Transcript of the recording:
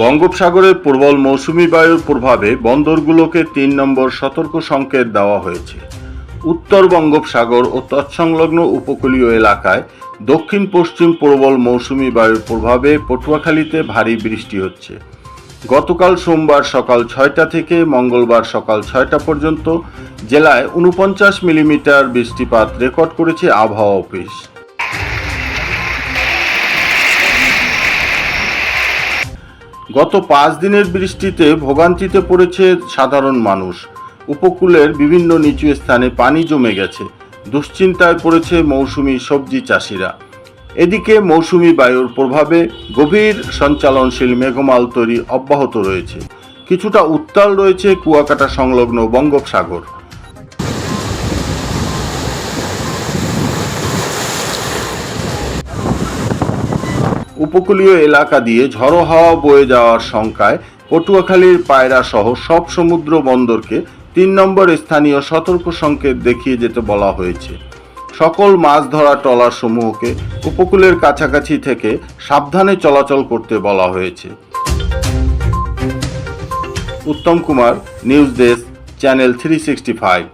বঙ্গোপসাগরের প্রবল মৌসুমি বায়ুর প্রভাবে বন্দরগুলোকে তিন নম্বর সতর্ক সংকেত দেওয়া হয়েছে। উত্তর বঙ্গোপসাগর ও তৎসংলগ্ন উপকূলীয় এলাকায় দক্ষিণ পশ্চিম প্রবল মৌসুমি বায়ুর প্রভাবে পটুয়াখালীতে ভারী বৃষ্টি হচ্ছে। গতকাল সোমবার সকাল ছয়টা থেকে মঙ্গলবার সকাল ছয়টা পর্যন্ত জেলায় উনপঞ্চাশ মিলিমিটার বৃষ্টিপাত রেকর্ড করেছে আবহাওয়া অফিস। গত পাঁচ দিনের বৃষ্টিতে ভোগান্তিতে পড়েছে সাধারণ মানুষ। উপকূলের বিভিন্ন নিচু স্থানে পানি জমে গেছে। দুশ্চিন্তায় পড়েছে মৌসুমি সবজি চাষিরা। এদিকে মৌসুমি বায়ুর প্রভাবে গভীর সঞ্চালনশীল মেঘমাল তৈরি অব্যাহত রয়েছে। কিছুটা উত্তাল রয়েছে কুয়াকাটা সংলগ্ন বঙ্গোপসাগর। উপকূলীয় এলাকা দিয়ে ঝড়ো হাওয়া বয়ে যাওয়ার শঙ্কায় পটুয়াখালীর পায়রা সহ সব সমুদ্র বন্দরকে তিন নম্বর স্থানীয় সতর্ক সংকেত দেখিয়ে যেতে বলা হয়েছে। সকল মাছ ধরা ট্রলার সমূহকে উপকূলের কাছাকাছি থেকে সাবধানে চলাচল করতে বলা হয়েছে। Uttam Kumar, news desk, channel three sixty five.